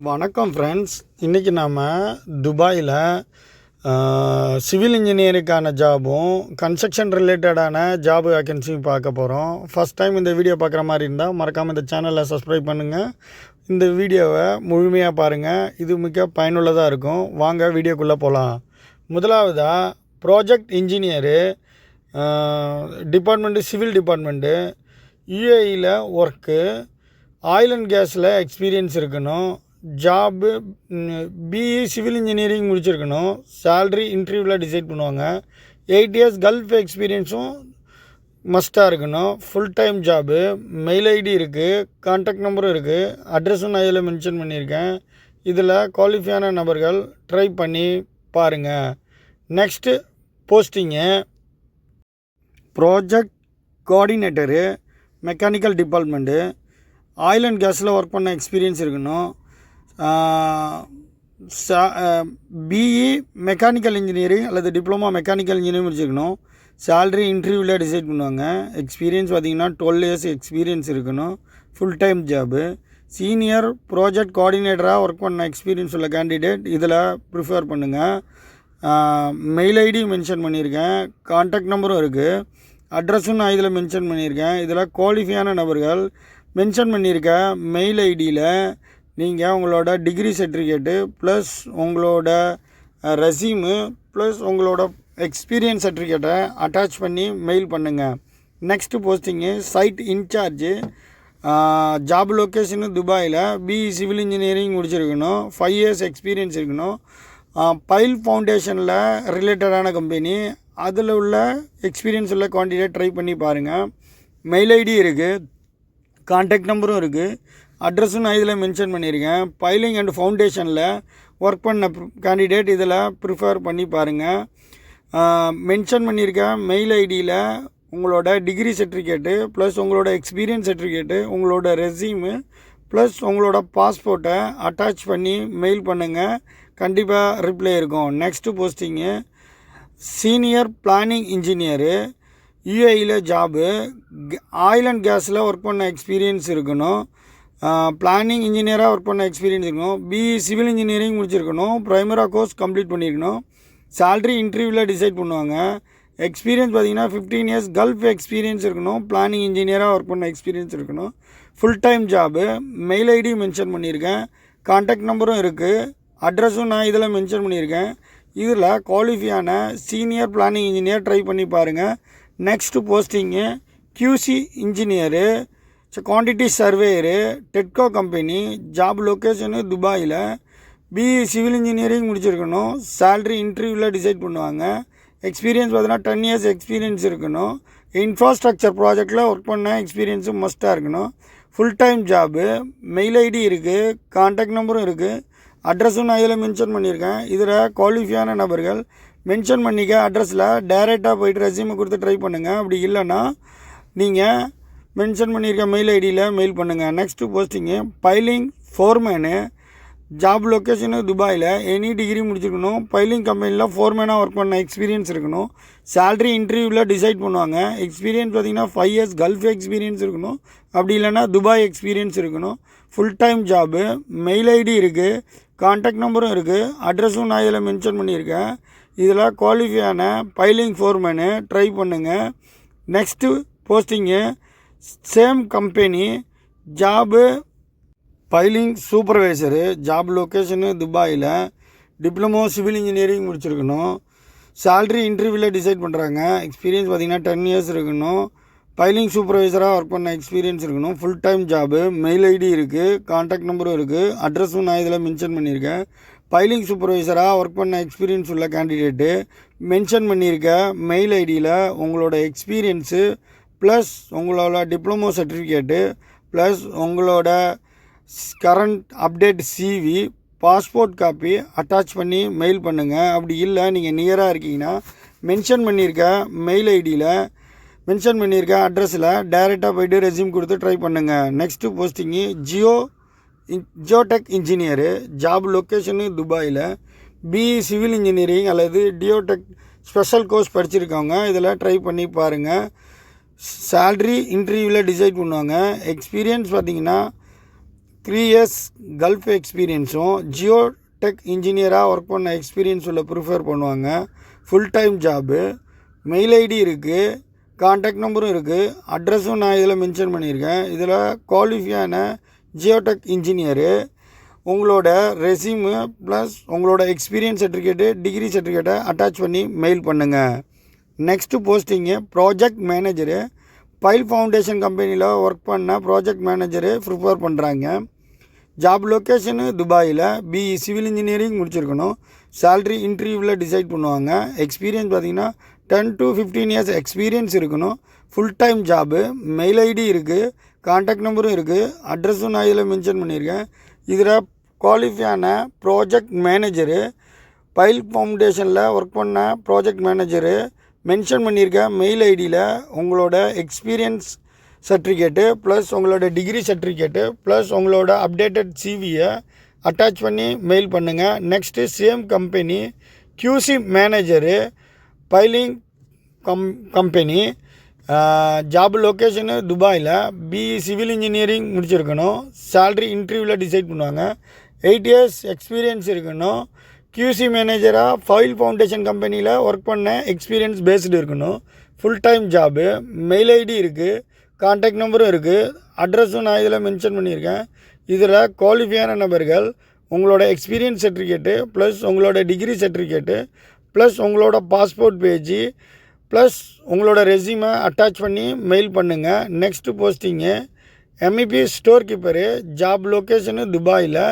வணக்கம் ஃப்ரெண்ட்ஸ் இன்றைக்கி நாம் துபாயில் சிவில் இன்ஜினியருக்கான ஜாபும் கன்ஸ்ட்ரக்ஷன் ரிலேட்டடான ஜாப் வேக்கன்சியும் பார்க்க போகிறோம் ஃபஸ்ட் டைம் இந்த வீடியோ பார்க்குற மாதிரி இருந்தால் மறக்காமல் இந்த சேனலை சப்ஸ்கிரைப் பண்ணுங்கள் இந்த வீடியோவை முழுமையாக பாருங்கள் இது மிக பயனுள்ளதாக இருக்கும். வாங்க வீடியோக்குள்ளே போகலாம் முதலாவதாக project engineer department civil department யூஏஇயில் work oil and கேஸில் எக்ஸ்பீரியன்ஸ் இருக்கணும். ஜாபு பிஇ சிவில் இன்ஜினியரிங் முடிச்சிருக்கணும். சேல்ரி இன்டர்வியூவில் டிசைட் பண்ணுவாங்க. எயிட் இயர்ஸ் கல்ஃப் எக்ஸ்பீரியன்ஸும் மஸ்ட்டாக இருக்கணும். Full time job mail ID இருக்குது கான்டாக்ட் நம்பரும் இருக்குது அட்ரஸும் நான் இதில் மென்ஷன் பண்ணியிருக்கேன். இதில் குவாலிஃபையான நபர்கள் ட்ரை பண்ணி பாருங்கள் next posting project coordinator mechanical department oil and கேஸில் ஒர்க் பண்ண எக்ஸ்பீரியன்ஸ் இருக்கணும். பிஇ மெக்கானிக்கல் இன்ஜினியரிங் அல்லது டிப்ளமா மெக்கானிக்கல் இன்ஜினியரிங் முடிச்சிருக்கணும் சேல்ரி இன்டர்வியூவில் டிசைட் பண்ணுவாங்க. எக்ஸ்பீரியன்ஸ் பார்த்தீங்கன்னா டுவெல் இயர்ஸ் எக்ஸ்பீரியன்ஸ் இருக்கணும். Full time job senior project கோஆர்டினேட்டராக work பண்ண எக்ஸ்பீரியன்ஸ் உள்ள கேண்டிடேட் இதில் ப்ரிஃபர் பண்ணுங்கள் மெயில் ஐடி மென்ஷன் பண்ணியிருக்கேன். கான்டாக்ட் நம்பரும் இருக்குது அட்ரஸும் நான் இதில் மென்ஷன் பண்ணியிருக்கேன். இதில் குவாலிஃபையான நபர்கள் மென்ஷன் பண்ணியிருக்க மெயில் ஐடியில் நீங்கள் உங்களோட டிகிரி சர்டிஃபிகேட்டு ப்ளஸ் உங்களோட ரெசியூமு ப்ளஸ் உங்களோட எக்ஸ்பீரியன்ஸ் சர்டிஃபிகேட்டை அட்டாச் பண்ணி மெயில் பண்ணுங்கள் next posting site incharge job location துபாயில் பிஇ சிவில் இன்ஜினியரிங் முடிச்சிருக்கணும். ஃபைவ் இயர்ஸ் எக்ஸ்பீரியன்ஸ் இருக்கணும். பைல் ஃபவுண்டேஷனில் ரிலேட்டடான கம்பெனி அதில் உள்ள எக்ஸ்பீரியன்ஸ் உள்ள குவான்டிட்டியை ட்ரை பண்ணி பாருங்கள் மெயில் ஐடி இருக்குது கான்டாக்ட் நம்பரும் இருக்குது அட்ரஸும் நான் இதில் மென்ஷன் பண்ணியிருக்கேன். பைலிங் அண்ட் ஃபவுண்டேஷனில் ஒர்க் பண்ண கேண்டிடேட் இதில் ப்ரிஃபர் பண்ணி பாருங்கள் மென்ஷன் பண்ணியிருக்க மெயில் ஐடியில் உங்களோட டிகிரி சர்டிஃபிகேட்டு ப்ளஸ் உங்களோட எக்ஸ்பீரியன்ஸ் சர்டிஃபிகேட்டு உங்களோட ரெசியூமு ப்ளஸ் உங்களோட பாஸ்போர்ட்டை அட்டாச் பண்ணி மெயில் பண்ணுங்கள் கண்டிப்பாக ரிப்ளை இருக்கும். Next posting senior planning engineer யூஏயில் job oil and கேஸில் ஒர்க் பண்ண எக்ஸ்பீரியன்ஸ் இருக்கணும். பிளானிங் இன்ஜினியராக ஒர்க் பண்ண எக்ஸ்பீரியன்ஸ் இருக்கணும். பிஇ சிவில் இன்ஜினியரிங் முடிச்சிருக்கணும். ப்ரைமரா கோர்ஸ் கம்ப்ளீட் பண்ணியிருக்கணும் சேல்ரி இன்டர்வியூவில் டிசைட் பண்ணுவாங்க. எக்ஸ்பீரியன்ஸ் பார்த்தீங்கன்னா ஃபிஃப்டீன் இயர்ஸ் கல்ஃப் எக்ஸ்பீரியன்ஸ் இருக்கணும். பிளானிங் இன்ஜினியராக ஒர்க் பண்ண எக்ஸ்பீரியன்ஸ் இருக்கணும். Full time job mail ID mention பண்ணியிருக்கேன் கான்டாக்ட் நம்பரும் இருக்குது அட்ரஸும் நான் இதில் மென்ஷன் பண்ணியிருக்கேன் இதில் குவாலிஃபியான சீனியர் பிளானிங் இன்ஜினியர் ட்ரை பண்ணி பாருங்கள் next posting QC engineer quantity surveyor Tedco company job location துபாயில் பிஇ சிவில் இன்ஜினியரிங் முடிச்சிருக்கணும். சேல்ரி இன்டர்வியூவில் டிசைட் பண்ணுவாங்க. எக்ஸ்பீரியன்ஸ் பார்த்தீங்கன்னா டென் இயர்ஸ் எக்ஸ்பீரியன்ஸ் இருக்கணும். இன்ஃப்ராஸ்ட்ரக்சர் ப்ராஜெக்டில் ஒர்க் பண்ண எக்ஸ்பீரியன்ஸும் மஸ்ட்டாக இருக்கணும். Full time job mail ID இருக்குது கான்டாக்ட் நம்பரும் இருக்குது அட்ரஸும் நான் இதில் மென்ஷன் பண்ணியிருக்கேன். இதில் குவாலிஃபையான நபர்கள் மென்ஷன் பண்ணிக்க அட்ரஸில் டைரெக்டாக போயிட்டு ரெசியூமை கொடுத்து ட்ரை பண்ணுங்கள் அப்படி இல்லைன்னா நீங்கள் மென்ஷன் பண்ணியிருக்க மெயில் ஐடியில் மெயில் பண்ணுங்கள் next posting piling foreman job location துபாயில் எனி டிகிரி முடிச்சிருக்கணும். பைலிங் கம்பெனியில் ஃபோர்மேனாக ஒர்க் பண்ண எக்ஸ்பீரியன்ஸ் இருக்கணும். சேல்ரி இன்டர்வியூவில் டிசைட் பண்ணுவாங்க. எக்ஸ்பீரியன்ஸ் பார்த்திங்கன்னா ஃபைவ் இயர்ஸ் கல்ஃப் எக்ஸ்பீரியன்ஸ் இருக்கணும். அப்படி இல்லைன்னா துபாய் எக்ஸ்பீரியன்ஸ் இருக்கணும். Full time job mail ID இருக்குது கான்டாக்ட் நம்பரும் இருக்குது அட்ரஸும் நான் இதில் மென்ஷன் பண்ணியிருக்கேன். இதில் குவாலிஃபையான பைலிங் ஃபோர்மேனு ட்ரை பண்ணுங்கள் next posting same company job piling supervisor job location துபாயில் டிப்ளமோ சிவில் இன்ஜினியரிங் முடிச்சிருக்கணும். சேல்ரி இன்டர்வியூவில் டிசைட் பண்ணுறாங்க எக்ஸ்பீரியன்ஸ் பார்த்திங்கன்னா டென் இயர்ஸ் இருக்கணும். பைலிங் சூப்பர்வைசராக ஒர்க் பண்ண எக்ஸ்பீரியன்ஸ் இருக்கணும். Full time job mail ID இருக்குது கான்டாக்ட் நம்பரும் இருக்குது அட்ரஸும் நான் இதில் மென்ஷன் பண்ணியிருக்கேன். பைலிங் சூப்பர்வைசராக ஒர்க் பண்ண எக்ஸ்பீரியன்ஸ் உள்ள கேண்டிடேட்டு மென்ஷன் பண்ணியிருக்க மெயில் ஐடியில் உங்களோட எக்ஸ்பீரியன்ஸு ப்ளஸ் உங்களோட டிப்ளமோ சர்டிஃபிகேட்டு ப்ளஸ் உங்களோட current update CV passport copy attach பண்ணி மெயில் பண்ணுங்கள் அப்படி இல்லை நீங்கள் நியராக இருக்கீங்கன்னா மென்ஷன் பண்ணியிருக்க மெயில் ஐடியில் மென்ஷன் பண்ணியிருக்க அட்ரஸில் டைரெக்டாக போய்ட்டு ரெசியூம் கொடுத்து ட்ரை பண்ணுங்கள் next posting geo geotech engineer job location துபாயில் பிஇ சிவில் இன்ஜினியரிங் அல்லது டியோடெக் ஸ்பெஷல் கோர்ஸ் படிச்சிருக்கவங்க இதில் ட்ரை பண்ணி பாருங்கள் சேல்ரி இன்டர்வியூவில் டிசைட் பண்ணுவாங்க. எக்ஸ்பீரியன்ஸ் பார்த்தீங்கன்னா த்ரீ இயர்ஸ் கல்ஃப் எக்ஸ்பீரியன்ஸும் ஜியோ டெக் இன்ஜினியராக ஒர்க் பண்ண எக்ஸ்பீரியன்ஸ் உள்ள ப்ரிஃபர் பண்ணுவாங்க. Full time job mail ID இருக்குது காண்டாக்ட் நம்பரும் இருக்குது அட்ரஸும் நான் இதில் மென்ஷன் பண்ணியிருக்கேன். இதில் குவாலிஃபையான ஜியோடெக் இன்ஜினியரு உங்களோட ரெசியூமு ப்ளஸ் உங்களோட எக்ஸ்பீரியன்ஸ் சர்டிஃபிகேட்டு டிகிரி சர்டிஃபிகேட்டை அட்டாச் பண்ணி மெயில் பண்ணுங்கள் next posting project manager pile foundation கம்பெனியில் ஒர்க் பண்ண ப்ராஜெக்ட் மேனேஜரு ப்ரிப்பேர் பண்ணுறாங்க ஜாப் லொக்கேஷனு துபாயில் பிஇ சிவில் இன்ஜினியரிங் முடிச்சிருக்கணும். சேல்ரி இன்டர்வியூவில் டிசைட் பண்ணுவாங்க. எக்ஸ்பீரியன்ஸ் பார்த்தீங்கன்னா ten to fifteen years experience இருக்கணும். Full time job mail ID இருக்குது காண்டாக்ட் நம்பரும் இருக்குது அட்ரஸும் நான் இதில் மென்ஷன் பண்ணியிருக்கேன் இதில் குவாலிஃபையான ப்ராஜெக்ட் மேனேஜரு பைல் ஃபவுண்டேஷனில் ஒர்க் பண்ண ப்ராஜெக்ட் மேனேஜரு மென்ஷன் பண்ணியிருக்க மெயில் ஐடியில் உங்களோட எக்ஸ்பீரியன்ஸ் சர்டிஃபிகேட்டு ப்ளஸ் உங்களோட டிகிரி சர்டிஃபிகேட்டு ப்ளஸ் உங்களோட அப்டேட்டட் சிவியை அட்டாச் பண்ணி மெயில் பண்ணுங்கள் next same company QC manager piling come company job location துபாயில் பிஇ சிவில் இன்ஜினியரிங் முடிச்சிருக்கணும். சேல்ரி இன்டர்வியூவில் டிசைட் பண்ணுவாங்க. எயிட் இயர்ஸ் எக்ஸ்பீரியன்ஸ் இருக்கணும். கியூசி மேனேஜராக ஃபைல் ஃபவுண்டேஷன் கம்பெனியில் ஒர்க் பண்ண எக்ஸ்பீரியன்ஸ் பேஸ்டு இருக்கணும். Full time job mail ID இருக்குது காண்டாக்ட் நம்பரும் இருக்குது அட்ரஸும் நான் இதில் மென்ஷன் பண்ணியிருக்கேன். இதில் குவாலிஃபையான நபர்கள் உங்களோட எக்ஸ்பீரியன்ஸ் சர்டிஃபிகேட்டு ப்ளஸ் உங்களோட டிகிரி சர்டிஃபிகேட்டு ப்ளஸ் உங்களோட பாஸ்போர்ட் பேஜி ப்ளஸ் உங்களோட ரெசியூமை அட்டாச் பண்ணி மெயில் பண்ணுங்கள் next posting MEP store keeper job location துபாயில்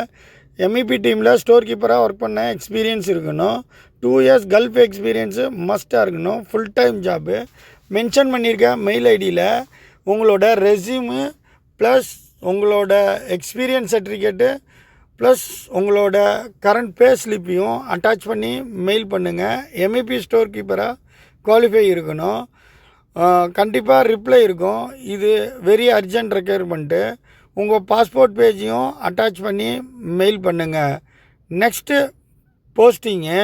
எம்இபி டீமில் ஸ்டோர் கீப்பராக ஒர்க் பண்ண எக்ஸ்பீரியன்ஸ் இருக்கணும். டூ இயர்ஸ் கல்ஃப் எக்ஸ்பீரியன்ஸு மஸ்ட்டாக இருக்கணும். ஃபுல் டைம் ஜாபு மென்ஷன் பண்ணியிருக்க மெயில் ஐடியில் உங்களோட ரெசியூமு ப்ளஸ் உங்களோட எக்ஸ்பீரியன்ஸ் சர்டிஃபிகேட்டு ப்ளஸ் உங்களோட கரண்ட் பே ஸ்லிப்பையும் அட்டாச் பண்ணி மெயில் பண்ணுங்கள் எம்இபி ஸ்டோர் கீப்பராக குவாலிஃபை இருக்கணும். கண்டிப்பாக ரிப்ளை இருக்கும். இது வெரி அர்ஜென்ட் ரெக்யர்மெண்ட்டு உங்கள் பாஸ்போர்ட் பேஜையும் அட்டாச் பண்ணி மெயில் பண்ணுங்கள் next posting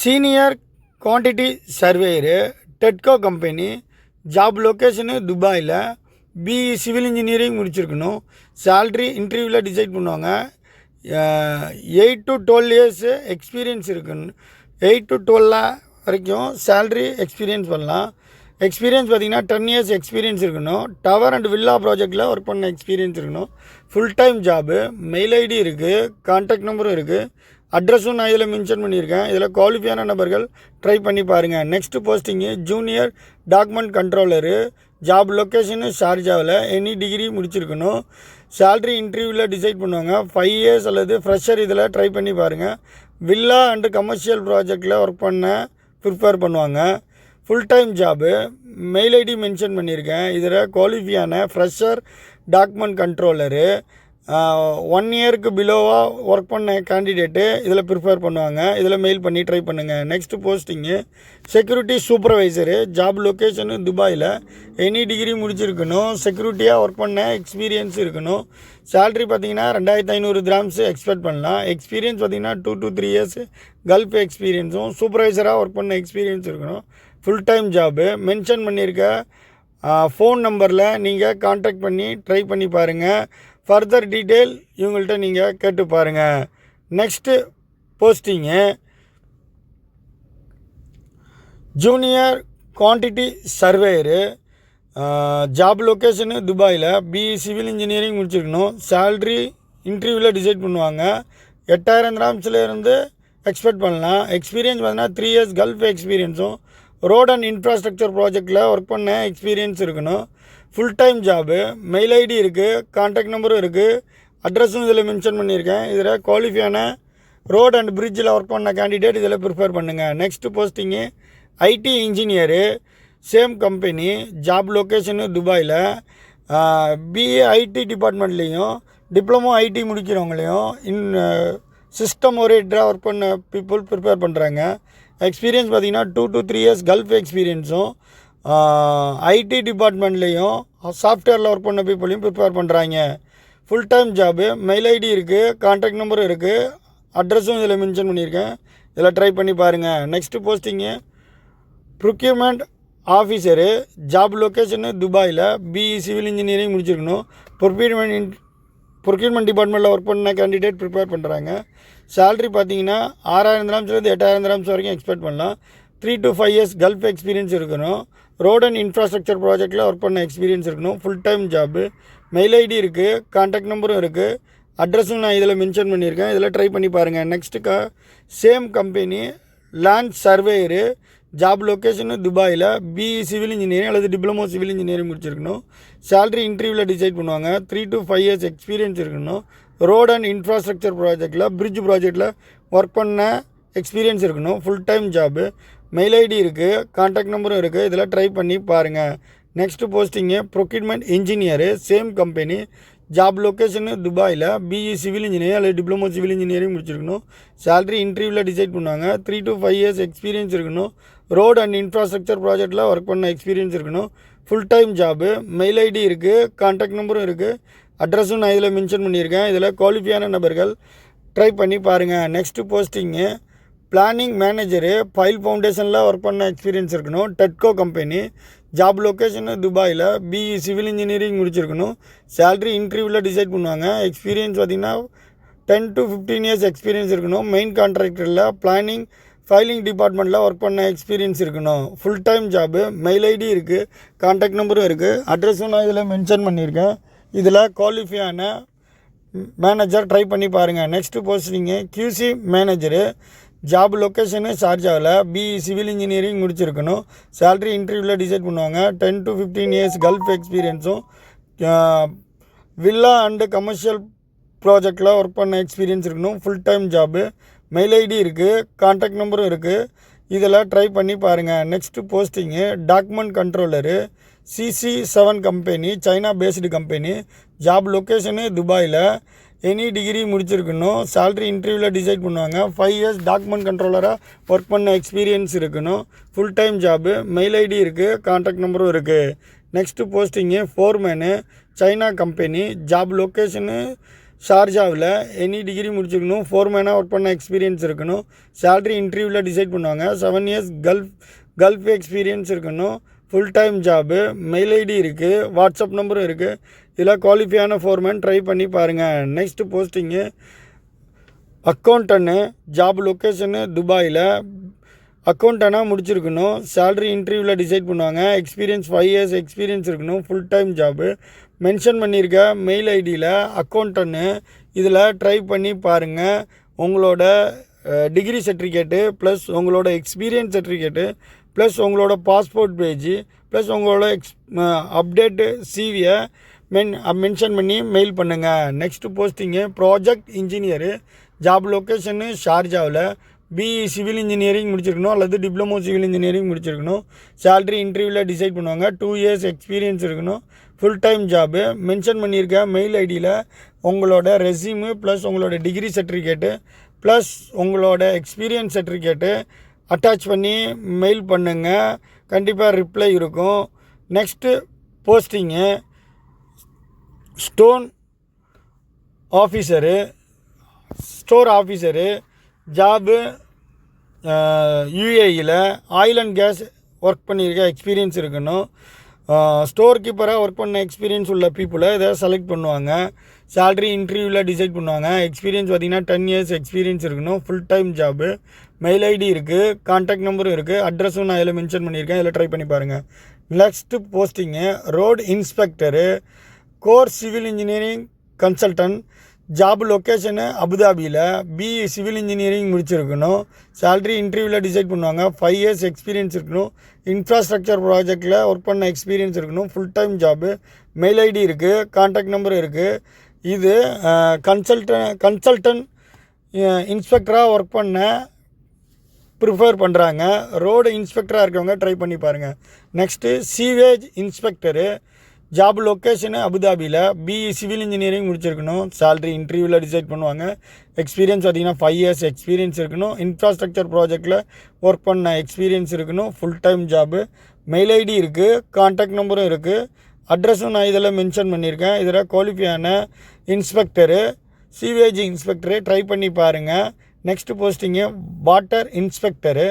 senior quantity surveyor டெட்கோ company job location துபாயில் பிஇ சிவில் இன்ஜினியரிங் முடிச்சிருக்கணும். சேல்ரி இன்டர்வியூவில் டிசைட் பண்ணுவாங்க. Eight to twelve years experience இருக்குன்னு. எயிட் டு டுவெல் வரைக்கும் சேல்ரி எக்ஸ்பீரியன்ஸ் பண்ணலாம். எக்ஸ்பீரியன்ஸ் பார்த்தீங்கன்னா டென் இயர்ஸ் எக்ஸ்பீரியன்ஸ் இருக்கணும். டவர் அண்ட் வில்லா ப்ராஜெக்டில் ஒர்க் பண்ண எக்ஸ்பீரியன்ஸ் இருக்கணும். Full time job mail ID இருக்குது கான்டாக்ட் நம்பரும் இருக்குது அட்ரஸும் நான் இதில் மென்ஷன் பண்ணியிருக்கேன். இதில் குவாலிஃபையான நபர்கள் ட்ரை பண்ணி பாருங்கள் next posting junior document controller job location ஷார்ஜாவில் any degree முடிச்சிருக்கணும். சேல்ரி இன்டர்வியூவில் டிசைட் பண்ணுவாங்க. ஃபைவ் இயர்ஸ் அல்லது ஃப்ரெஷர் இதில் ட்ரை பண்ணி பாருங்கள் வில்லா அண்டு கமர்ஷியல் ப்ராஜெக்டில் ஒர்க் பண்ண ப்ரிப்பேர் பண்ணுவாங்க. Full time job mail ID mention பண்ணியிருக்கேன். இதில் குவாலிஃபியான ஃப்ரெஷர் டாக்குமெண்ட் கண்ட்ரோலரு ஒன் இயருக்கு பிலோவாக ஒர்க் பண்ண கேண்டிடேட்டு இதில் ப்ரிஃபேர் பண்ணுவாங்க. இதில் மெயில் பண்ணி ட்ரை பண்ணுங்கள் next posting security supervisor job location துபாயில். எனி டிகிரி முடிச்சிருக்கணும். செக்யூரிட்டியாக ஒர்க் பண்ண எக்ஸ்பீரியன்ஸ் இருக்கணும். சேல்ரி பார்த்தீங்கன்னா ரெண்டாயிரத்து ஐநூறு கிராம்ஸ் எக்ஸ்பெக்ட் பண்ணலாம். எக்ஸ்பீரியன்ஸ் பார்த்தீங்கன்னா two two three years gulf எக்ஸ்பீரியன்ஸும் சூப்பர்வைசராக ஒர்க் பண்ண எக்ஸ்பீரியன்ஸ் இருக்கணும். ஃபுல் டைம் ஜாபு மென்ஷன் பண்ணியிருக்க ஃபோன் நம்பரில் நீங்கள் காண்டாக்ட் பண்ணி ட்ரை பண்ணி பாருங்கள் ஃபர்தர் டீட்டெயில் இவங்கள்ட்ட நீங்கள் கேட்டு பாருங்கள் next posting junior quantity surveyor job location துபாயில். பிஇ சிவில் இன்ஜினியரிங் முடிச்சிருக்கணும். சேல்ரி இன்டர்வியூவில் டிசைட் பண்ணுவாங்க. எட்டாயிரம் கிராம்ஸ்லேருந்து எக்ஸ்பெக்ட் பண்ணலாம். எக்ஸ்பீரியன்ஸ் பார்த்தீங்கன்னா த்ரீ இயர்ஸ் கல்ஃப் எக்ஸ்பீரியன்ஸும் ரோட் அண்ட் இன்ஃப்ராஸ்ட்ரக்சர் ப்ராஜெக்டில் ஒர்க் பண்ண எக்ஸ்பீரியன்ஸ் இருக்கணும். Full time job mail ID இருக்குது காண்டாக்ட் நம்பரும் இருக்குது அட்ரஸும் இதில் மென்ஷன் பண்ணியிருக்கேன். இதில் குவாலிஃபையான ரோட் அண்ட் பிரிட்ஜில் ஒர்க் பண்ண கேண்டிடேட் இதில் ப்ரிஃபர் பண்ணுங்கள் next posting IT engineer same company job location துபாயில். பிஏ ஐடி டிபார்ட்மெண்ட்லேயும் டிப்ளமோ ஐடி முடிக்கிறவங்களையும் இன் சிஸ்டம் ஓரியேட்டராக ஒர்க் பண்ண பீப்புள் ப்ரிப்பேர் பண்ணுறாங்க எக்ஸ்பீரியன்ஸ் பார்த்தீங்கன்னா two to three years gulf எக்ஸ்பீரியன்ஸும் IT டிபார்ட்மெண்ட்லேயும் சாஃப்ட்வேரில் ஒர்க் பண்ண பீப்புளையும் ப்ரிப்பேர் பண்ணுறாங்க full time job mail ID இருக்குது கான்டாக்ட் நம்பரும் இருக்குது அட்ரஸும் இதில் மென்ஷன் பண்ணியிருக்கேன். இதில் ட்ரை பண்ணி பாருங்கள் next posting procurement officer job location துபாயில் பிஇ சிவில் இன்ஜினியரிங் முடிச்சிருக்கணும். ப்ரொக்யூர்மெண்ட் இன் ப்ரொக்யூர்மெண்ட் டிபார்ட்மெண்ட்டில் ஒர்க் பண்ண கேண்டிடேட் ப்ரிப்பேர் பண்ணுறாங்க சேலரி பார்த்தீங்கன்னா ஆறாயிரம் திராம்ஸ்லேருந்து எட்டாயிரம் திராம்ஸ் வரைக்கும் எக்ஸ்பெக்ட் பண்ணலாம். Three to five years gulf experience இருக்கணும். ரோட் அண்ட் இன்ஃப்ராஸ்ட்ரக்சர் ப்ராஜெக்ட்டில் ஒர்க் பண்ண எக்ஸ்பீரியன்ஸ் இருக்கணும். Full time job mail ID இருக்குது கான்டாக்ட் நம்பரும் இருக்குது அட்ரஸும் நான் இதில் மென்ஷன் பண்ணியிருக்கேன். இதில் ட்ரை பண்ணி பாருங்கள் நெக்ஸ்ட்டுக்கா same company land surveyor job location துபாயில். பிஇ சிவில் இன்ஜினியரிங் அல்லது டிப்ளமோ சிவில் இன்ஜினியரிங் முடிச்சிருக்கணும். சேலரி இன்டர்வியூவில் டிசைட் பண்ணுவாங்க. Three to five years experience இருக்கணும். ரோட் அண்ட் இன்ஃப்ராஸ்ட்ரக்சர் ப்ராஜெக்ட்டில் பிரிட்ஜ் ப்ராஜெக்ட்டில் ஒர்க் பண்ண எக்ஸ்பீரியன்ஸ் இருக்கணும். Full time job mail ID இருக்குது கான்டாக்ட் நம்பரும் இருக்குது இதில் ட்ரை பண்ணி பாருங்கள் next posting procurement engineer same company job location துபாயில். பிஇ சிவில் இன்ஜினியர் அல்லது டிப்ளமோ சிவில் இன்ஜினியரிங் முடிச்சிருக்கணும். சேலரி இன்டர்வியூவில் டிசைட் பண்ணுவாங்க. Three to five years experience இருக்கணும். ரோடு அண்ட் இன்ஃப்ராஸ்ட்ரக்சர் ப்ராஜெக்டில் ஒர்க் பண்ண எக்ஸ்பீரியன்ஸ் இருக்கணும். Full time job mail ID இருக்குது கான்டாக்ட் நம்பரும் இருக்குது அட்ரஸும் நான் இதில் மென்ஷன் பண்ணியிருக்கேன். இதில் குவாலிஃபியான நபர்கள் ட்ரை பண்ணி பாருங்கள் next posting planning manager pile ஃபவுண்டேஷனில் work பண்ண எக்ஸ்பீரியன்ஸ் இருக்கணும். டெட்கோ கம்பெனி ஜாப் லொக்கேஷனு துபாயில் பிஇ சிவில் இன்ஜினியரிங் முடிச்சிருக்கணும். சேலரி இன்டர்வியூவில் டிசைட் பண்ணுவாங்க. எக்ஸ்பீரியன்ஸ் பார்த்திங்கன்னா ten to fifteen years experience இருக்கணும். மெயின் கான்ட்ராக்டரில் பிளானிங் ஃபைலிங் டிபார்ட்மெண்ட்டில் ஒர்க் பண்ண எக்ஸ்பீரியன்ஸ் இருக்கணும். Full time job mail ID இருக்குது கான்டாக்ட் நம்பரும் இருக்குது அட்ரஸும் நான் இதில் மென்ஷன் பண்ணியிருக்கேன். இதில் குவாலிஃபையான மேனேஜர் ட்ரை பண்ணி பாருங்கள் next posting QC manager job location ஷார்ஜாவில் BE civil engineering முடிச்சிருக்கணும். சேலரி இன்டர்வியூவில் டிசைட் பண்ணுவாங்க. Ten to fifteen years gulf எக்ஸ்பீரியன்ஸும் villa and commercial ப்ராஜெக்டில் ஒர்க் பண்ண எக்ஸ்பீரியன்ஸ் இருக்கணும். Full time job mail ID இருக்குது கான்டாக்ட் நம்பரும் இருக்குது இதில் ட்ரை பண்ணி பாருங்கள் next posting document controller CC seven company China based company job location துபாயில் எனி டிகிரி முடிச்சிருக்கணும். சேல்ரி இன்டர்வியூவில் டிசைட் பண்ணுவாங்க. ஃபைவ் இயர்ஸ் டாக்குமெண்ட் கண்ட்ரோலராக ஒர்க் பண்ண எக்ஸ்பீரியன்ஸ் இருக்கணும். Full time job mail ID இருக்குது கான்டாக்ட் நம்பரும் இருக்குது next posting foreman China company job location ஷார்ஜாவில் any degree முடிச்சிருக்கணும் ஃபோர்மேனாக ஒர்க் பண்ண எக்ஸ்பீரியன்ஸ் இருக்கணும். சேல்ரி இன்டர்வியூவில் டிசைட் பண்ணுவாங்க. Seven years gulf gulf experience இருக்கணும். Full time job mail ID இருக்குது வாட்ஸ்அப் நம்பரும் இருக்குது இதில் குவாலிஃபையான ஃபோர்மேன் ட்ரை பண்ணி பாருங்கள் next posting accountant job location துபாயில் அக்கௌண்டனாக முடிச்சிருக்கணும். சேலரி இன்டர்வியூவில் டிசைட் பண்ணுவாங்க. எக்ஸ்பீரியன்ஸ் ஃபைவ் இயர்ஸ் எக்ஸ்பீரியன்ஸ் இருக்கணும். ஃபுல் டைம் ஜாபு மென்ஷன் பண்ணியிருக்க மெயில் ஐடியில் அக்கௌண்ட்டன்னு இதில் ட்ரை பண்ணி பாருங்கள் உங்களோட டிகிரி சர்டிஃபிகேட்டு ப்ளஸ் உங்களோட எக்ஸ்பீரியன்ஸ் சர்டிஃபிகேட்டு ப்ளஸ் உங்களோட பாஸ்போர்ட் பேஜு ப்ளஸ் உங்களோட எக்ஸ் அப்டேட்டு சிவியை மென் மென்ஷன் பண்ணி மெயில் பண்ணுங்கள் next posting project engineer job location ஷார்ஜாவில் BE civil engineering முடிச்சிருக்கணும் அல்லது டிப்ளமோ சிவில் இன்ஜினியரிங் முடிச்சிருக்கணும். சேல்ரி இன்டர்வியூவில் டிசைட் பண்ணுவாங்க. டூ இயர்ஸ் எக்ஸ்பீரியன்ஸ் இருக்கணும். ஃபுல் டைம் ஜாபு மென்ஷன் பண்ணியிருக்க மெயில் ஐடியில் உங்களோட ரெஸ்யூமு ப்ளஸ் உங்களோட டிகிரி சர்டிஃபிகேட்டு ப்ளஸ் உங்களோட எக்ஸ்பீரியன்ஸ் சர்டிஃபிகேட்டு அட்டாச் பண்ணி மெயில் பண்ணுங்கள் கண்டிப்பாக ரிப்ளை இருக்கும். Next posting stone officer store officer job யூஏயில் oil and gas work பண்ணியிருக்க எக்ஸ்பீரியன்ஸ் இருக்கணும். ஸ்டோர் கீப்பராக ஒர்க் பண்ண எக்ஸ்பீரியன்ஸ் உள்ள பீப்புளை இதை செலக்ட் பண்ணுவாங்க. சேலரி இன்டர்வியூவில் டிசைட் பண்ணுவாங்க. எக்ஸ்பீரியன்ஸ் பார்த்திங்கன்னா டென் இயர்ஸ் எக்ஸ்பீரியன்ஸ் இருக்கணும். Full time job mail ID இருக்குது கான்டாக்ட் நம்பரும் இருக்குது அட்ரஸும் நான் இதில் மென்ஷன் பண்ணியிருக்கேன். இதில் ட்ரை பண்ணி பாருங்கள் next posting road inspector core civil engineering consultant job location அபுதாபியில் பிஇ சிவில் இன்ஜினியரிங் முடிச்சிருக்கணும். சேலரி இன்டர்வியூவில் டிசைட் பண்ணுவாங்க. ஃபைவ் இயர்ஸ் எக்ஸ்பீரியன்ஸ் இருக்கணும். இன்ஃப்ராஸ்ட்ரக்சர் ப்ராஜெக்டில் ஒர்க் பண்ண எக்ஸ்பீரியன்ஸ் இருக்கணும். Full time job mail ID இருக்குது கான்டாக்ட் நம்பர் இருக்குது இது கன்சல்டன் கன்சல்டன்ட் இன்ஸ்பெக்டராக ஒர்க் பண்ண ப்ரிஃபர் பண்ணுறாங்க ரோடு இன்ஸ்பெக்டராக இருக்கவங்க ட்ரை பண்ணி பாருங்கள் next sewage inspector job location அபுதாபியில் பிஇ சிவில் இன்ஜினியரிங் முடிச்சிருக்கணும். சேலரி இன்டர்வியூவில் டிசைட் பண்ணுவாங்க. எக்ஸ்பீரியன்ஸ் பார்த்திங்கன்னா ஃபைவ் இயர்ஸ் எக்ஸ்பீரியன்ஸ் இருக்கணும். இன்ஃப்ராஸ்ட்ரக்சர் ப்ராஜெக்டில் ஒர்க் பண்ண எக்ஸ்பீரியன்ஸ் இருக்கணும். Full time job mail ID இருக்குது கான்டாக்ட் நம்பரும் இருக்குது அட்ரஸும் நான் இதில் மென்ஷன் பண்ணியிருக்கேன். இதில் குவாலிஃபையான இன்ஸ்பெக்டரு சிவேஜி இன்ஸ்பெக்டரு ட்ரை பண்ணி பாருங்கள் next posting water inspector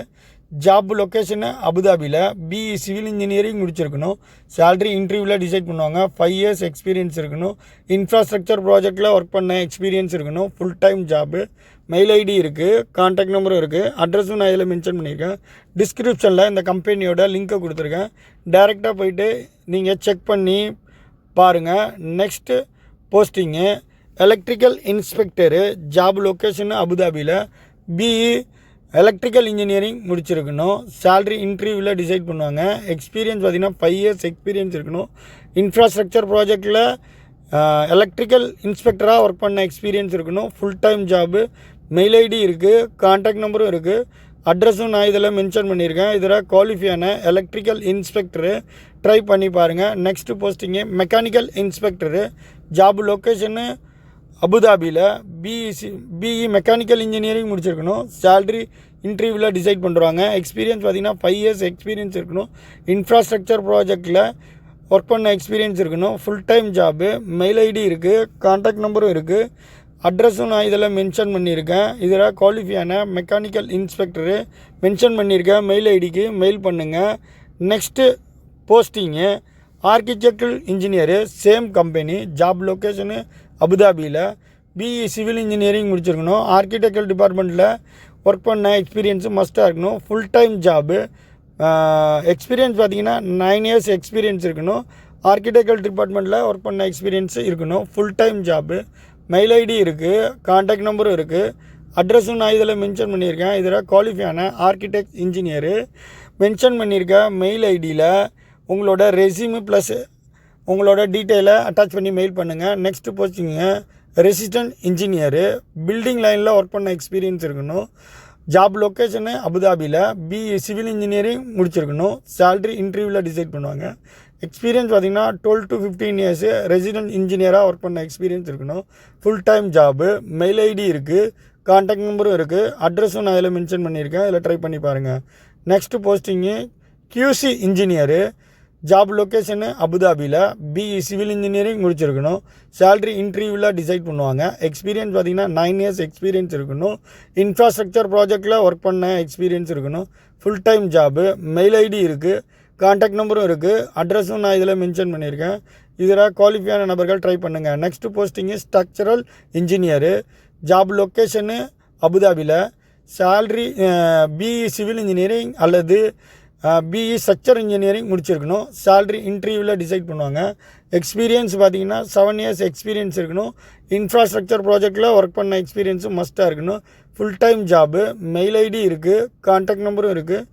job location அபுதாபியில் பிஇ சிவில் இன்ஜினியரிங் முடிச்சிருக்கணும். சேலரி இன்டர்வியூவில் டிசைட் பண்ணுவாங்க. ஃபைவ் இயர்ஸ் எக்ஸ்பீரியன்ஸ் இருக்கணும். இன்ஃப்ராஸ்ட்ரக்சர் ப்ராஜெக்டில் ஒர்க் பண்ண எக்ஸ்பீரியன்ஸ் இருக்கணும். Full time job mail ID இருக்குது காண்டாக்ட் நம்பரும் இருக்குது அட்ரஸும் நான் இதில் மென்ஷன் பண்ணியிருக்கேன். டிஸ்கிரிப்ஷனில் இந்த கம்பெனியோட லிங்க்கை கொடுத்துருக்கேன். டேரெக்டாக போயிட்டு நீங்கள் செக் பண்ணி பாருங்கள் next posting electrical inspector job location அபுதாபியில் பிஇ எலக்ட்ரிக்கல் இன்ஜினியரிங் முடிச்சிருக்கணும். சேல்ரி இன்டர்வியூவில் டிசைட் பண்ணுவாங்க. எக்ஸ்பீரியன்ஸ் பார்த்திங்கன்னா ஃபைவ் இயர்ஸ் எக்ஸ்பீரியன்ஸ் இருக்கணும். இன்ஃப்ராஸ்ட்ரக்சர் ப்ராஜெக்டில் எலக்ட்ரிக்கல் இன்ஸ்பெக்டராக ஒர்க் பண்ண எக்ஸ்பீரியன்ஸ் இருக்கணும். Full time job mail ID இருக்குது கான்டாக்ட் நம்பரும் இருக்குது அட்ரஸும் நான் இதில் மென்ஷன் பண்ணியிருக்கேன். இதில் குவாலிஃபியான எலக்ட்ரிக்கல் இன்ஸ்பெக்டரு ட்ரை பண்ணி பாருங்கள் next posting mechanical inspector job location அபுதாபியில் பிஇசி பிஇ மெக்கானிக்கல் இன்ஜினியரிங் முடிச்சிருக்கணும். சேல்ரி இன்டர்வியூவில் டிசைட் பண்ணுறாங்க எக்ஸ்பீரியன்ஸ் பார்த்திங்கன்னா ஃபைவ் இயர்ஸ் எக்ஸ்பீரியன்ஸ் இருக்கணும். இன்ஃப்ராஸ்ட்ரக்சர் ப்ராஜெக்டில் ஒர்க் பண்ண எக்ஸ்பீரியன்ஸ் இருக்கணும். Full time job mail ID இருக்குது கான்டாக்ட் நம்பரும் இருக்குது அட்ரஸும் நான் இதில் மென்ஷன் பண்ணியிருக்கேன். இதில் குவாலிஃபையான மெக்கானிக்கல் இன்ஸ்பெக்டரு மென்ஷன் பண்ணியிருக்கேன். மெயில் ஐடிக்கு மெயில் பண்ணுங்கள் next posting architectural engineer same company job location அபுதாபியில் பிஇ சிவில் இன்ஜினியரிங் முடிச்சிருக்கணும். ஆர்கிடெக்சர் டிபார்ட்மெண்ட்டில் ஒர்க் பண்ண எக்ஸ்பீரியன்ஸு மஸ்ட்டாக இருக்கணும். ஃபுல் டைம் ஜாபு எக்ஸ்பீரியன்ஸ் பார்த்தீங்கன்னா நைன் இயர்ஸ் எக்ஸ்பீரியன்ஸ் இருக்கணும். ஆர்கிடெக்சர் டிபார்ட்மெண்ட்டில் ஒர்க் பண்ண எக்ஸ்பீரியன்ஸ் இருக்கணும். Full time job mail ID இருக்குது காண்டாக்ட் நம்பரும் இருக்குது அட்ரஸும் நான் இதில் மென்ஷன் பண்ணியிருக்கேன். இதில் குவாலிஃபையான ஆர்கிடெக்ட் இன்ஜினியரு மென்ஷன் பண்ணியிருக்க மெயில் ஐடியில் உங்களோட ரெசியூமு ப்ளஸ் உங்களோட டீட்டெயிலை அட்டாச் பண்ணி மெயில் பண்ணுங்கள் next posting resident engineer building லைனில் ஒர்க் பண்ண எக்ஸ்பீரியன்ஸ் இருக்கணும். ஜாப் லொக்கேஷனு அபுதாபியில் பிஇ சிவில் இன்ஜினியரிங் முடிச்சிருக்கணும். சேல்ரி இன்டர்வியூவில் டிசைட் பண்ணுவாங்க. எக்ஸ்பீரியன்ஸ் பார்த்திங்கன்னா twelve to fifteen years resident இன்ஜினியராக ஒர்க் பண்ண எக்ஸ்பீரியன்ஸ் இருக்கணும். Full time job mail ID இருக்குது காண்டாக்ட் நம்பரும் இருக்குது அட்ரஸும் நான் இதில் மென்ஷன் பண்ணியிருக்கேன். இதில் ட்ரை பண்ணி பாருங்கள் next posting QC engineer job location அபுதாபியில் பிஇ சிவில் இன்ஜினியரிங் முடிச்சிருக்கணும். சேல்ரி இன்டர்வியூவில் டிசைட் பண்ணுவாங்க. எக்ஸ்பீரியன்ஸ் பார்த்திங்கன்னா நைன் இயர்ஸ் எக்ஸ்பீரியன்ஸ் இருக்கணும். இன்ஃப்ராஸ்ட்ரக்சர் ப்ராஜெக்டில் ஒர்க் பண்ண எக்ஸ்பீரியன்ஸ் இருக்கணும். Full time job mail ID இருக்குது கான்டாக்ட் நம்பரும் இருக்குது அட்ரஸும் நான் இதில் மென்ஷன் பண்ணியிருக்கேன் இதில் குவாலிஃபையான நபர்கள் ட்ரை பண்ணுங்கள் next posting structural engineer job location அபுதாபியில் சேல்ரி பிஇ சிவில் இன்ஜினியரிங் அல்லது பிஇ ஸ்ட்ரக்சர் இன்ஜினியரிங் முடிச்சிருக்கணும். சேல்ரி இன்டர்வியூவில் டிசைட் பண்ணுவாங்க. எக்ஸ்பீரியன்ஸ் பார்த்தீங்கன்னா செவன் இயர்ஸ் எக்ஸ்பீரியன்ஸ் இருக்கணும். இன்ஃப்ராஸ்ட்ரக்சர் ப்ராஜெக்டில் ஒர்க் பண்ண எக்ஸ்பீரியன்ஸும் மஸ்ட்டாக இருக்கணும். Full time job mail ID இருக்குது கான்டாக்ட் நம்பரும் இருக்குது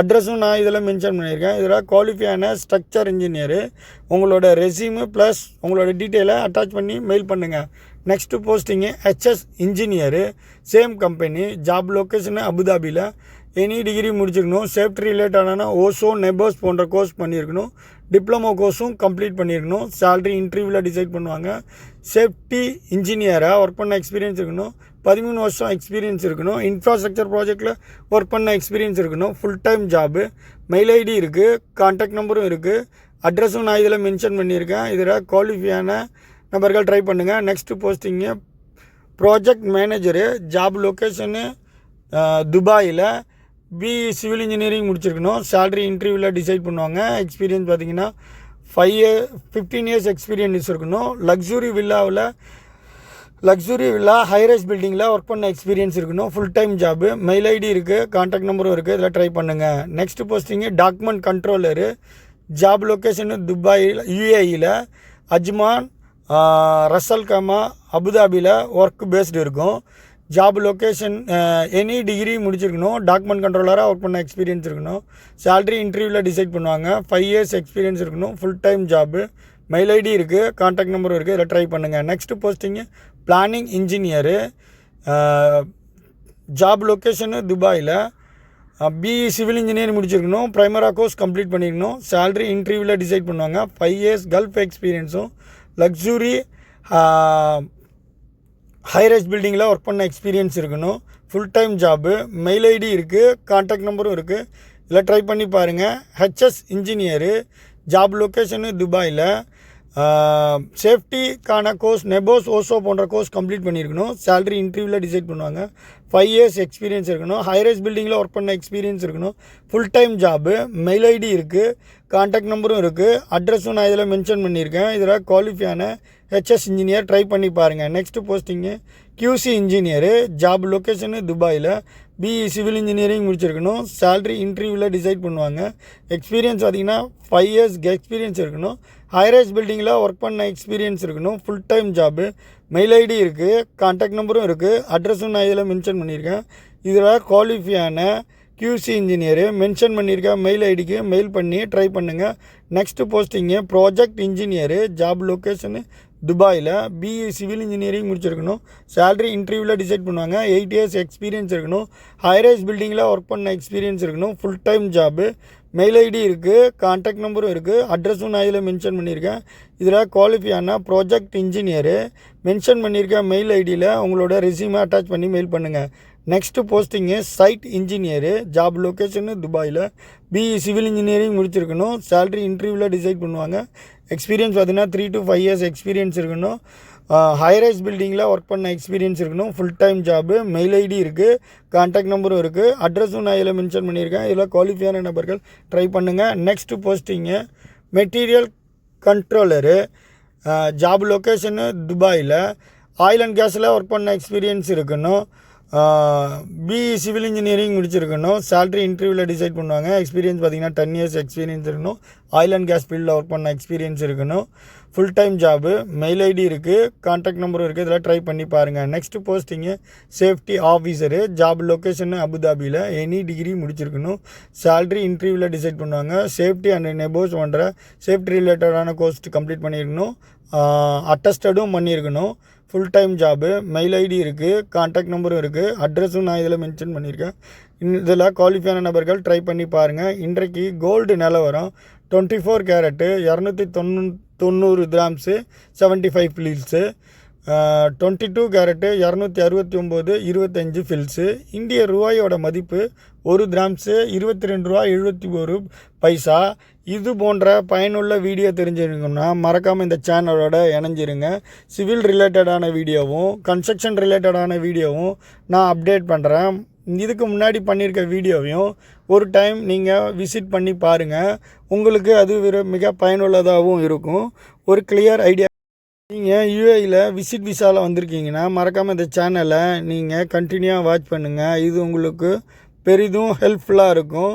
அட்ரஸும் நான் இதில் மென்ஷன் பண்ணியிருக்கேன். இதில் குவாலிஃபையான ஸ்ட்ரக்சர் இன்ஜினியரு உங்களோட ரெசியூமு ப்ளஸ் உங்களோட டீட்டெயிலை அட்டாச் பண்ணி மெயில் பண்ணுங்கள் next posting HS engineer same company job location அபுதாபியில் எனி டிகிரி முடிச்சிருக்கணும். சேஃப்டி ரிலேட்டடான ஓசோ நெபர்ஸ் போன்ற கோர்ஸ் பண்ணியிருக்கணும். டிப்ளமோ கோர்ஸும் கம்ப்ளீட் பண்ணியிருக்கணும். சேல்ரி இன்டர்வியூவில் டிசைட் பண்ணுவாங்க. சேஃப்டி இன்ஜினியராக ஒர்க் பண்ண எக்ஸ்பீரியன்ஸ் இருக்கணும். பதிமூணு வருஷம் எக்ஸ்பீரியன்ஸ் இருக்கணும். இன்ஃப்ராஸ்ட்ரக்சர் ப்ராஜெக்டில் ஒர்க் பண்ண எக்ஸ்பீரியன்ஸ் இருக்கணும். Full time job mail ID இருக்குது கான்டாக்ட் நம்பரும் இருக்குது அட்ரஸும் நான் இதில் மென்ஷன் பண்ணியிருக்கேன். இதில் குவாலிஃபையான நபர்கள் ட்ரை பண்ணுங்கள் next posting project manager job location துபாயில் பிஇ சிவில் இன்ஜினியரிங் முடிச்சிருக்கணும். சேலரி இன்டர்வியூவில் டிசைட் பண்ணுவாங்க. எக்ஸ்பீரியன்ஸ் பார்த்தீங்கன்னா five year fifteen years experience இருக்கணும் லக்ஸுரி வில்லாவில் லக்ஸுரி வில்லா ஹைரைஸ் பில்டிங்கில் ஒர்க் பண்ண எக்ஸ்பீரியன்ஸ் இருக்கணும். Full time job mail ID இருக்குது காண்டாக்ட் நம்பரும் இருக்குது இதில் ட்ரை பண்ணுங்கள் next posting document controller job location துபாயில் யூஏஇயில் அஜ்மான் ரசல் கமா அபுதாபியில் ஒர்க் பேஸ்டு இருக்கும். ஜாப் லொக்கேஷன் எனி டிகிரி முடிச்சிருக்கணும் டாக்குமெண்ட் கண்ட்ரோலராக ஒர்க் பண்ண எக்ஸ்பீரியன்ஸ் இருக்கணும். சேல்ரி இன்டர்வியூவில் டிசைட் பண்ணுவாங்க. ஃபைவ் இயர்ஸ் எக்ஸ்பீரியன்ஸ் இருக்கணும். Full time job mail ID இருக்குது காண்டாக்ட் நம்பரும் இருக்குது இதில் ட்ரை பண்ணுங்கள் next posting planning engineer job location துபாயில் பிஇ சிவில் இன்ஜினியரிங் முடிச்சிருக்கணும். ப்ரைமரா கோர்ஸ் கம்ப்ளீட் பண்ணியிருக்கணும் சேல்ரி இன்டர்வியூவில் டிசைட் பண்ணுவாங்க. ஃபைவ் இயர்ஸ் கல்ஃப் எக்ஸ்பீரியன்ஸும் லக்ஸுரி ஹைரைஸ் பில்டிங்கில் ஒர்க் பண்ண எக்ஸ்பீரியன்ஸ் இருக்கணும். Full time job mail ID இருக்குது கான்டாக்ட் நம்பரும் இருக்குது இதில் ட்ரை பண்ணி பாருங்கள் ஹெச்எஸ் இன்ஜினியரு ஜாப் லொக்கேஷனு துபாயில் சேஃப்டிக்கான கோர்ஸ் நெபோஸ் ஓசோ போன்ற கோர்ஸ் கம்ப்ளீட் பண்ணியிருக்கணும். சேலரி இன்டர்வியூவில் டிசைட் பண்ணுவாங்க. ஃபைவ் இயர்ஸ் எக்ஸ்பீரியன்ஸ் இருக்கணும். ஹைரேஸ் பில்டிங்கில் ஒர்க் பண்ண எக்ஸ்பீரியன்ஸ் இருக்கணும். Full time job mail ID இருக்குது கான்டாக்ட் நம்பரும் இருக்குது அட்ரஸும் நான் இதில் மென்ஷன் பண்ணியிருக்கேன். இதில் குவாலிஃபியான ஹெச்எஸ் இன்ஜினியர் ட்ரை பண்ணி பாருங்கள் next posting QC engineer job location துபாயில் பிஇ சிவில் இன்ஜினியரிங் முடிச்சிருக்கணும். சேல்ரி இன்டர்வியூவில் டிசைட் பண்ணுவாங்க. எக்ஸ்பீரியன்ஸ் பார்த்தீங்கன்னா ஃபைவ் இயர்ஸ் எக்ஸ்பீரியன்ஸ் இருக்கணும். ஹைரேஸ் பில்டிங்கில் ஒர்க் பண்ண எக்ஸ்பீரியன்ஸ் இருக்கணும். Full time job mail ID இருக்குது கான்டாக்ட் நம்பரும் இருக்குது அட்ரஸும் நான் இதில் மென்ஷன் பண்ணியிருக்கேன் இதில் குவாலிஃபையான கியூசி இன்ஜினியரு மென்ஷன் பண்ணியிருக்கேன் மெயில் ஐடிக்கு மெயில் பண்ணி ட்ரை பண்ணுங்கள் next posting project engineer job location துபாயில் பிஇ சிவில் இன்ஜினியரிங் முடிச்சிருக்கணும். சேலரி இன்டர்வியூவில் டிசைட் பண்ணுவாங்க. எயிட் இயர்ஸ் எக்ஸ்பீரியன்ஸ் இருக்கணும். ஹைரேஸ் பில்டிங்கில் ஒர்க் பண்ண எக்ஸ்பீரியன்ஸ் இருக்கணும். Full time job mail ID இருக்குது கான்டாக்ட் நம்பரும் இருக்குது அட்ரஸும் நான் இதில் மென்ஷன் பண்ணியிருக்கேன். இதில் குவாலிஃபையான ப்ராஜெக்ட் இன்ஜினியரு மென்ஷன் பண்ணியிருக்கேன் மெயில் ஐடியில் உங்களோட ரெசியூமை அட்டாச் பண்ணி மெயில் பண்ணுங்கள் next posting site engineer job location துபாயில் பிஇ சிவில் இன்ஜினியரிங் முடிச்சிருக்கணும். சேலரி இன்டர்வியூவில் டிசைட் பண்ணுவாங்க. எக்ஸ்பீரியன்ஸ் பார்த்தீங்கன்னா three to five years experience இருக்கணும். ஹைரைஸ் பில்டிங்கில் ஒர்க் பண்ண எக்ஸ்பீரியன்ஸ் இருக்கணும். Full time job mail ID இருக்குது கான்டாக்ட் நம்பரும் இருக்குது அட்ரஸும் நான் இதில் மென்ஷன் பண்ணியிருக்கேன். இதில் குவாலிஃபையான நபர்கள் ட்ரை பண்ணுங்கள் next posting material controller job location துபாயில். ஆயில் அண்ட் கேஸில் ஒர்க் பண்ண எக்ஸ்பீரியன்ஸ் இருக்கணும். பிஇ சிவில் இன்ஜினியரிங் முடிச்சிருக்கணும். சேலரி இன்டர்வியூவில் டிசைட் பண்ணுவாங்க. எக்ஸ்பீரியன்ஸ் பார்த்தீங்கன்னா டென் இயர்ஸ் எக்ஸ்பீரியன்ஸ் இருக்கணும். ஆயில் அண்ட் கேஸ் ஃபீல்டில் ஒர்க் பண்ண எக்ஸ்பீரியன்ஸ் இருக்கணும். Full time job mail ID இருக்குது காண்டாக்ட் நம்பரும் இருக்குது இதெல்லாம் ட்ரை பண்ணி பாருங்கள் next posting safety officer job location அபுதாபியில் எனி டிகிரி முடிச்சிருக்கணும். சேல்ரி இன்டர்வியூவில் டிசைட் பண்ணுவாங்க. சேஃப்டி அண்ட் நெபோஸ் ஒன்றரை சேஃப்டி ரிலேட்டடான கோர்ஸ் கம்ப்ளீட் பண்ணியிருக்கணும் அட்டஸ்டடும் பண்ணியிருக்கணும் full time job mail ID இருக்குது காண்டாக்ட் நம்பரும் இருக்குது அட்ரஸும் நான் இதில் மென்ஷன் பண்ணியிருக்கேன். இதில் குவாலிஃபையான நபர்கள் ட்ரை பண்ணி பாருங்கள் இன்றைக்கு கோல்டு நிலவரம் டுவெண்ட்டி ஃபோர் கேரட்டு இரநூத்தி தொண்ணூ தொண்ணூறு grams seventy five fils twenty two carat இரநூத்தி அறுபத்தி ஒம்பது இருபத்தஞ்சு ஃபில்ஸு இந்திய ரூபாயோட மதிப்பு ஒரு கிராம்ஸு இருபத்தி ரெண்டு ரூபா எழுபத்தி ஒரு பைசா. இது போன்ற பயனுள்ள வீடியோ தெரிஞ்சுக்கணும்னா மறக்காமல் இந்த சேனலோட இணைஞ்சிருங்க. சிவில் ரிலேட்டடான வீடியோவும் கன்ஸ்ட்ரக்ஷன் ரிலேட்டடான வீடியோவும் நான் அப்டேட் பண்ணுறேன் இதுக்கு முன்னாடி பண்ணியிருக்க வீடியோவையும் ஒரு டைம் நீங்கள் விசிட் பண்ணி பாருங்கள் உங்களுக்கு அது மிக பயனுள்ளதாகவும் இருக்கும். ஒரு கிளியர் ஐடியா நீங்கள் யூஏயில் விசிட் விசாவில் வந்திருக்கீங்கன்னா மறக்காமல் இந்த சேனலை நீங்கள் கண்டினியூவாக வாட்ச் பண்ணுங்கள் இது உங்களுக்கு பெரிதும் ஹெல்ப்ஃபுல்லாக இருக்கும்.